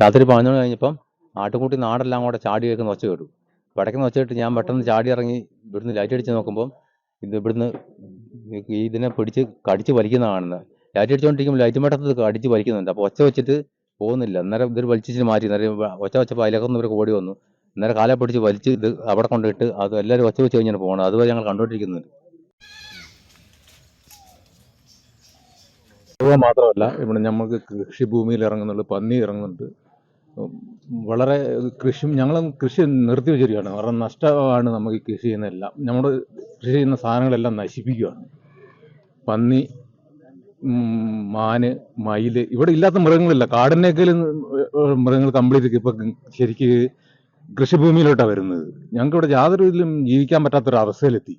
രാത്രി പതിനൊന്ന് കഴിഞ്ഞപ്പം ആട്ടുകൂട്ടി നാടെല്ലാം കൂടെ ചാടി കേൾക്കുന്ന ഒച്ച കേട്ടു. വടക്കുന്ന ഒച്ച കേട്ട് ഞാൻ പെട്ടെന്ന് ചാടി ഇറങ്ങി ഇവിടുന്ന് ലൈറ്റ് അടിച്ച് നോക്കുമ്പോൾ ഇത് ഇവിടുന്ന് ഇതിനെ പിടിച്ച് കടിച്ച് വലിക്കുന്ന കാണുന്നത്. ലൈറ്റ് അടിച്ചുകൊണ്ടിരിക്കുമ്പോൾ ലൈറ്റ് മട്ടത്ത് കടിച്ച് വലിക്കുന്നുണ്ട്. അപ്പോൾ ഒച്ച വെച്ചിട്ട് പോകുന്നില്ല. അന്നേരം ഇതൊരു വലിച്ചിട്ട് മാറ്റി. അന്നേരം ഒച്ച വെച്ചപ്പോൾ അതിലൊക്കെ ഇവർക്ക് ഓടി വന്നു. അന്നേരം കാലെ പിടിച്ച് വലിച്ച് ഇത് അവിടെ കൊണ്ടിട്ട് അത് എല്ലാവരും ഒച്ച വെച്ച് കഴിഞ്ഞാണ് പോകണം അതുവരെ ഞങ്ങൾ കണ്ടുകൊണ്ടിരിക്കുന്നുണ്ട് അതുപോലെ മാത്രമല്ല ഇവിടെ നമുക്ക് കൃഷിഭൂമിയിൽ ഇറങ്ങുന്നുണ്ട് പന്നി ഇറങ്ങുന്നുണ്ട്. വളരെ കൃഷി ഞങ്ങൾ കൃഷി നിർത്തി വെച്ചിരിക്കുകയാണ്. വളരെ നഷ്ടമാണ് നമുക്ക് കൃഷി ചെയ്യുന്നതെല്ലാം നമ്മൾ കൃഷി ചെയ്യുന്ന സാധനങ്ങളെല്ലാം നശിപ്പിക്കുകയാണ്. പന്നി മാന് മയിൽ ഇവിടെ ഇല്ലാത്ത മൃഗങ്ങളില്ല. കാടിനേക്കാളും മൃഗങ്ങൾ കംപ്ലീറ്റ് ഇപ്പൊ ശരിക്ക് കൃഷിഭൂമിയിലോട്ടാണ് വരുന്നത്. ഞങ്ങൾക്ക് ഇവിടെ യാതൊരു ഇതിലും ജീവിക്കാൻ പറ്റാത്തൊരു അവസ്ഥയിലെത്തി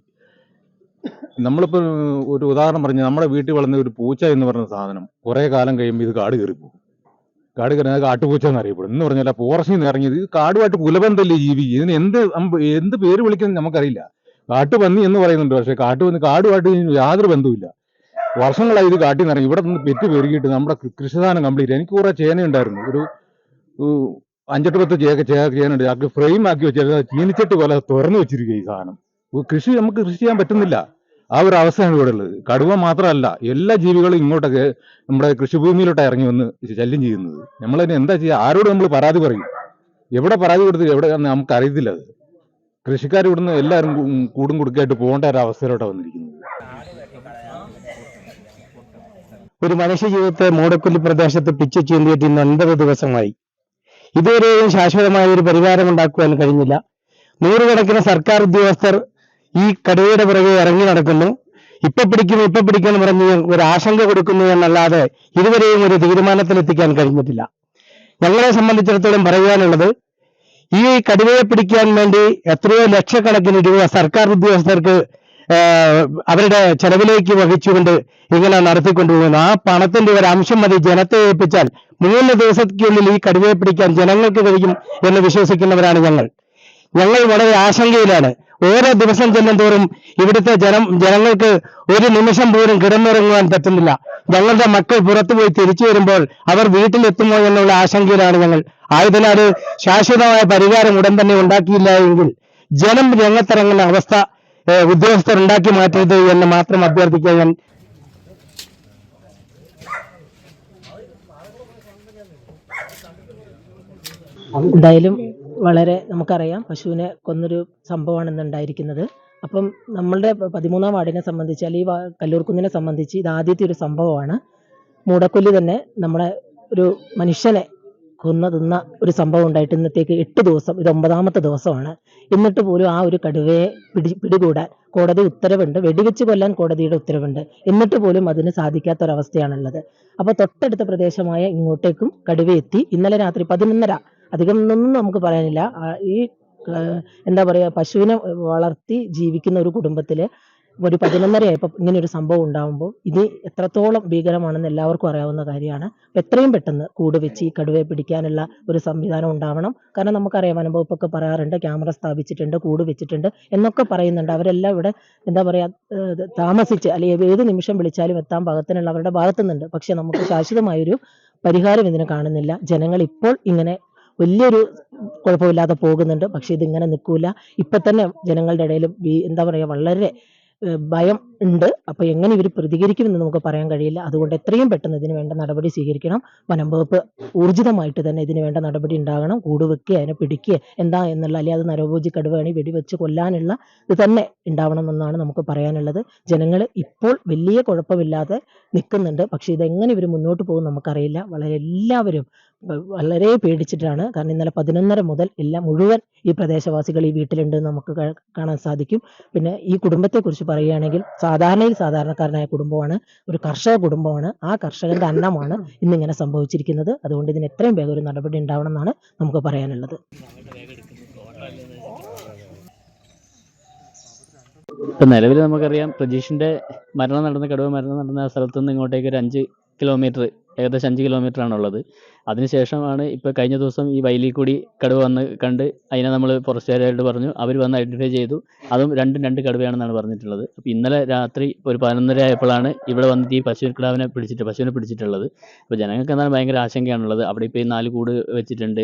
നമ്മളിപ്പോൾ ഒരു ഉദാഹരണം പറഞ്ഞ് നമ്മുടെ വീട്ടിൽ വളർന്ന ഒരു പൂച്ച എന്ന് പറഞ്ഞ സാധനം കുറേ കാലം കഴിയുമ്പോൾ ഇത് കാട് കയറി പോകും കാട് കയറി അത് കാട്ടുപൂച്ച എന്നറിയപ്പെടും എന്ന് പറഞ്ഞാൽ ഫോറസ്റ്റിൽ നിന്ന് ഇറങ്ങിയത് ഇത് കാടുമായിട്ട് കുലബന്ധമല്ലേ ജീവി ഇതിന് എന്ത് എന്ത് പേര് വിളിക്കുന്നത് നമുക്കറിയില്ല. കാട്ടുപന്നി എന്ന് പറയുന്നുണ്ട്. പക്ഷേ കാട്ടുപന്നി കാടുമായിട്ട് യാതൊരു ബന്ധവുമില്ല. വർഷങ്ങളായി ഇത് കാട്ടിൽ നിന്ന് ഇറങ്ങി. ഇവിടെ നിന്ന് പെറ്റ് പെരുകിയിട്ട് നമ്മുടെ കൃ- കൃഷിസാധനം കംപ്ലീറ്റ്. എനിക്ക് കുറേ ചേന ഉണ്ടായിരുന്നു. ഒരു അഞ്ചെട്ട് പത്ത് ചേക്ക ചേക ചേനയുണ്ട് അത് ഫ്രെയിം ആക്കി വെച്ചാൽ ചീനിച്ചിട്ട് പോലെ തുറന്നു വെച്ചിരിക്കുക ഈ സാധനം. കൃഷി നമുക്ക് കൃഷി ചെയ്യാൻ പറ്റുന്നില്ല. ആ ഒരു അവസ്ഥയാണ് ഇവിടെ ഉള്ളത്. കടുവ മാത്രമല്ല എല്ലാ ജീവികളും ഇങ്ങോട്ടൊക്കെ നമ്മുടെ കൃഷിഭൂമിയിലോട്ട് ഇറങ്ങി വന്ന് ശല്യം ചെയ്യുന്നത്. നമ്മൾ അതിന് എന്താ ചെയ്യുക ആരോട് നമ്മൾ പരാതി പറയും? എവിടെ പരാതി കൊടുത്ത് എവിടെ നമുക്ക് അറിയത്തില്ല അത്. കൃഷിക്കാർ ഇവിടുന്ന് എല്ലാവരും കൂടും കുടുക്കായിട്ട് പോകേണ്ട ഒരു അവസ്ഥയിലോട്ടാണ് വന്നിരിക്കുന്നത്. ഒരു മനുഷ്യ ജീവിതത്തെ മൂടക്കുല്ലി പ്രദേശത്ത് പിച്ച് ചീന്തിയിട്ട് ഇന്ന് ഒൻപത് ദിവസമായി. ഇതുവരെയും ശാശ്വതമായ ഒരു പരിഹാരം ഉണ്ടാക്കുവാൻ കഴിഞ്ഞില്ല. നൂറുകണക്കിന് സർക്കാർ ഉദ്യോഗസ്ഥർ ഈ കടുവയുടെ പുറകെ ഇറങ്ങി നടക്കുന്നു. ഇപ്പൊ പിടിക്കുന്നു ഇപ്പൊ പിടിക്കും പറഞ്ഞ് ഒരു ആശങ്ക കൊടുക്കുന്നു എന്നല്ലാതെ ഇതുവരെയും ഒരു തീരുമാനത്തിലെത്തിക്കാൻ കഴിഞ്ഞിട്ടില്ല. ഞങ്ങളെ സംബന്ധിച്ചിടത്തോളം പറയാനുള്ളത് ഈ കടുവയെ പിടിക്കാൻ വേണ്ടി എത്രയോ ലക്ഷക്കണക്കിന് രൂപ സർക്കാർ ഉദ്യോഗസ്ഥർക്ക് അവരുടെ ചെലവിലേക്ക് വഹിച്ചുകൊണ്ട് ഇങ്ങനെ നടത്തിക്കൊണ്ടുപോകുന്നു ആ പണത്തിന്റെ ഒരു അംശം മതി. ജനത്തെ ഏൽപ്പിച്ചാൽ മൂന്ന് ദിവസത്തിനുള്ളിൽ ഈ കടുവയെ പിടിക്കാൻ ജനങ്ങൾക്ക് കഴിയും എന്ന് വിശ്വസിക്കുന്നവരാണ് ഞങ്ങൾ. ഞങ്ങൾ വളരെ ആശങ്കയിലാണ്. ഓരോ ദിവസം ചെല്ലും തോറും ഇവിടുത്തെ ജനം ജനങ്ങൾക്ക് ഒരു നിമിഷം പോലും കിടന്നുറങ്ങുവാൻ പറ്റുന്നില്ല. ഞങ്ങളുടെ മക്കൾ പുറത്തു പോയി തിരിച്ചു വരുമ്പോൾ അവർ വീട്ടിലെത്തുമോ എന്നുള്ള ആശങ്കയിലാണ് ഞങ്ങൾ. ആയതിനാൽ ശാശ്വതമായ പരിഹാരം ഉടൻ തന്നെ ഉണ്ടാക്കിയില്ല എങ്കിൽ ജനം രംഗത്തിറങ്ങുന്ന അവസ്ഥ ഉദ്യോഗസ്ഥർ ഉണ്ടാക്കി മാറ്റരുത് എന്ന് മാത്രം അഭ്യർത്ഥിക്കാൻ ഞാൻ. എന്തായാലും വളരെ നമുക്കറിയാം പശുവിനെ കൊന്നൊരു സംഭവമാണ് ഇന്നുണ്ടായിരിക്കുന്നത് അപ്പം നമ്മളുടെ പതിമൂന്നാം വാർഡിനെ സംബന്ധിച്ച് അല്ലെങ്കിൽ കല്ലൂർക്കുന്നിനെ സംബന്ധിച്ച് ഇത് ആദ്യത്തെ ഒരു സംഭവമാണ്. മൂടക്കൊല്ലി തന്നെ നമ്മളെ ഒരു മനുഷ്യനെ കൊന്ന തിന്ന ഒരു സംഭവം ഉണ്ടായിട്ട് ഇന്നത്തേക്ക് എട്ട് ദിവസം ഇത് ഒമ്പതാമത്തെ ദിവസമാണ്. എന്നിട്ട് പോലും ആ ഒരു കടുവയെ പിടി പിടികൂടാൻ കോടതി ഉത്തരവുണ്ട്. വെടിവെച്ച് കൊല്ലാൻ കോടതിയുടെ ഉത്തരവുണ്ട്. എന്നിട്ട് പോലും അതിന് സാധിക്കാത്തൊരവസ്ഥയാണുള്ളത്. അപ്പോൾ തൊട്ടടുത്ത പ്രദേശമായ ഇങ്ങോട്ടേക്കും കടുവയെത്തി. ഇന്നലെ രാത്രി പതിനൊന്നര അധികം ഒന്നും നമുക്ക് പറയാനില്ല. ഈ എന്താ പറയാ പശുവിനെ വളർത്തി ജീവിക്കുന്ന ഒരു കുടുംബത്തിൽ ഒരു പതിനൊന്നര ആയപ്പോൾ ഇങ്ങനെ ഒരു സംഭവം ഉണ്ടാകുമ്പോൾ ഇത് എത്രത്തോളം ഭീകരമാണെന്ന് എല്ലാവർക്കും അറിയാവുന്ന കാര്യമാണ്. എത്രയും പെട്ടെന്ന് കൂട് വെച്ച് ഈ കടുവയെ പിടിക്കാനുള്ള ഒരു സംവിധാനം ഉണ്ടാവണം. കാരണം നമുക്കറിയാം അനുഭവപ്പൊക്കെ പറയാറുണ്ട് ക്യാമറ സ്ഥാപിച്ചിട്ടുണ്ട് കൂട് വെച്ചിട്ടുണ്ട് എന്നൊക്കെ പറയുന്നുണ്ട്. അവരെല്ലാം ഇവിടെ എന്താ പറയാ താമസിച്ച് അല്ലെങ്കിൽ ഏത് നിമിഷം വിളിച്ചാലും എത്താൻ പാകത്തിനുള്ള അവരുടെ ഭാഗത്തുനിന്നുണ്ട്. പക്ഷെ നമുക്ക് ശാശ്വതമായൊരു പരിഹാരം ഇതിന് കാണുന്നില്ല. ജനങ്ങൾ ഇപ്പോൾ ഇങ്ങനെ വലിയൊരു കുഴപ്പമില്ലാതെ പോകുന്നുണ്ട്. പക്ഷെ ഇതിങ്ങനെ നിൽക്കൂല. ഇപ്പൊ തന്നെ ജനങ്ങളുടെ ഇടയിൽ എന്താ പറയാ വളരെ ഭയം ഉണ്ട്. അപ്പൊ എങ്ങനെ ഇവർ പ്രതികരിക്കുമെന്ന് നമുക്ക് പറയാൻ കഴിയില്ല. അതുകൊണ്ട് എത്രയും പെട്ടെന്ന് ഇതിന് വേണ്ട നടപടി സ്വീകരിക്കണം. വനം വകുപ്പ് ഊർജിതമായിട്ട് തന്നെ ഇതിന് വേണ്ട നടപടി ഉണ്ടാകണം. കൂട് വെക്കുക അതിനെ പിടിക്കുക എന്താ എന്നുള്ള അല്ലെങ്കിൽ അത് നരഭോജി കടുവയാണെങ്കിൽ വെടിവെച്ച് കൊല്ലാനുള്ള ഇത് തന്നെ ഉണ്ടാവണം എന്നാണ് നമുക്ക് പറയാനുള്ളത്. ജനങ്ങൾ ഇപ്പോൾ വലിയ കുഴപ്പമില്ലാതെ നിൽക്കുന്നുണ്ട്. പക്ഷെ ഇതെങ്ങനെ ഇവർ മുന്നോട്ട് പോകും നമുക്കറിയില്ല. വളരെ എല്ലാവരും വളരെ പേടിച്ചിട്ടാണ്. കാരണം ഇന്നലെ പതിനൊന്നര മുതൽ എല്ലാം മുഴുവൻ ഈ പ്രദേശവാസികൾ ഈ വീട്ടിലുണ്ട് നമുക്ക് കാണാൻ സാധിക്കും. പിന്നെ ഈ കുടുംബത്തെക്കുറിച്ച് പറയുകയാണെങ്കിൽ സാധാരണയിൽ സാധാരണക്കാരനായ കുടുംബമാണ്. ഒരു കർഷക കുടുംബമാണ്. ആ കർഷകന്റെ അന്നമാണ് ഇന്നിങ്ങനെ സംഭവിച്ചിരിക്കുന്നത്. അതുകൊണ്ട് ഇതിന് എത്രയും വേഗം ഒരു നടപടി ഉണ്ടാവണം എന്നാണ് നമുക്ക് പറയാനുള്ളത്. ഇപ്പം നിലവിൽ നമുക്കറിയാം പ്രജീഷിന്റെ മരണം നടന്ന കടുവ മരണം നടന്ന സ്ഥലത്തുനിന്ന് സ്ഥലത്ത് നിന്ന് ഇങ്ങോട്ടേക്ക് ഒരു അഞ്ച് കിലോമീറ്റർ ഏകദേശം അഞ്ച് കിലോമീറ്റർ ആണുള്ളത് അതിനുശേഷമാണ് ഇപ്പോൾ കഴിഞ്ഞ ദിവസം ഈ വയലിൽ കൂടി കടുവ വന്ന് കണ്ട് അതിനെ നമ്മൾ ഫോറസ്റ്റുകാരായിട്ട് പറഞ്ഞു. അവർ വന്ന് ഐഡന്റിഫൈ ചെയ്തു. അതും രണ്ടും രണ്ട് കടുവയാണെന്നാണ് പറഞ്ഞിട്ടുള്ളത്. അപ്പോൾ ഇന്നലെ രാത്രി ഒരു പതിനൊന്നര ആയപ്പോഴാണ് ഇവിടെ വന്നിട്ട് ഈ പശു കിടാവിനെ പിടിച്ചിട്ട് പശുവിനെ പിടിച്ചിട്ടുള്ളത്. അപ്പോൾ ജനങ്ങൾക്ക് എന്നാൽ ഭയങ്കര ആശങ്കയാണുള്ളത്. അവിടെ ഇപ്പോൾ ഈ നാല് കൂട് വെച്ചിട്ടുണ്ട്.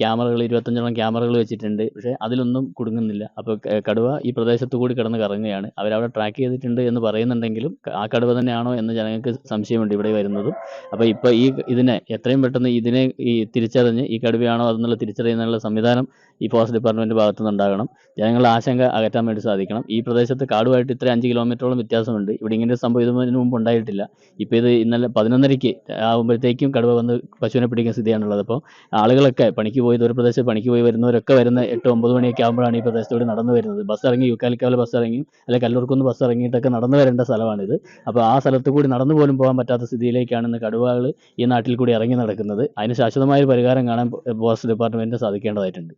ക്യാമറകൾ ഇരുപത്തഞ്ചോളം ക്യാമറകൾ വെച്ചിട്ടുണ്ട്. പക്ഷേ അതിലൊന്നും കുടുങ്ങുന്നില്ല. അപ്പോൾ കടുവ ഈ പ്രദേശത്ത് കൂടി കിടന്ന് കറങ്ങുകയാണ്. അവരവിടെ ട്രാക്ക് ചെയ്തിട്ടുണ്ട് എന്ന് പറയുന്നുണ്ടെങ്കിലും ആ കടുവ തന്നെയാണോ എന്ന് ജനങ്ങൾക്ക് സംശയമുണ്ട് ഇവിടെ വരുന്നതും. അപ്പോൾ ഇപ്പോൾ ഈ ഇതിനെ എത്രയും പെട്ടെന്ന് ഇതിനെ ഈ തിരിച്ചറിഞ്ഞ് ഈ കടുവയാണോ അതെന്നുള്ള തിരിച്ചറിയുന്നതിനുള്ള സംവിധാനം ഈ ഫോറസ്റ്റ് ഡിപ്പാർട്ട്മെന്റ് ഭാഗത്തു നിന്നുണ്ടാകണം ജനങ്ങളുടെ ആശങ്ക അകറ്റാൻ വേണ്ടി സാധിക്കണം. ഈ പ്രദേശത്ത് കാടുമായിട്ട് ഇത്ര അഞ്ച് കിലോമീറ്ററോളം വ്യത്യാസമുണ്ട്. ഇവിടെ ഇങ്ങനെ സംഭവം ഇതിന് മുമ്പ് ഉണ്ടായിട്ടില്ല. ഇപ്പോൾ ഇത് ഇന്നലെ പതിനൊന്നരയ്ക്ക് ആകുമ്പോഴത്തേക്കും കടുവ വന്ന് പശുവിനെ പിടിക്കുന്ന സ്ഥിതിയാണുള്ളത്. അപ്പോൾ ആളുകളൊക്കെ പണിക്ക് പോയി ദൂരപ്രദേശത്ത് പണിക്ക് പോയി വരുന്നവരൊക്കെ വരുന്ന എട്ട് ഒമ്പത് മണിയൊക്കെ ആകുമ്പോഴാണ് ഈ പ്രദേശത്തോട് നടന്നു വരുന്നത്. ബസ് ഇറങ്ങി യുക്കാലിക്കാവിലെ ബസ് ഇറങ്ങി അല്ലെങ്കിൽ കല്ലൂർക്കുന്ന് ബസ് ഇറങ്ങിയിട്ടൊക്കെ നടന്നു വരേണ്ട സ്ഥലമാണിത്. അപ്പോൾ ആ സ്ഥലത്ത് കൂടി നടന്നു പോലും പോകാൻ പറ്റാത്ത സ്ഥിതിയിലേക്കാണ് ഇന്ന് കടുവകൾ ഈ നാട്ടിൽ കൂടി ഇറങ്ങി നടക്കുന്നത്. അതിന് ശാശ്വതമായ ഒരു പരിഹാരം കാണാൻ ഫോറസ്റ്റ് ഡിപ്പാർട്ട്മെന്റിന് സാധിക്കേണ്ടതായിട്ടുണ്ട്.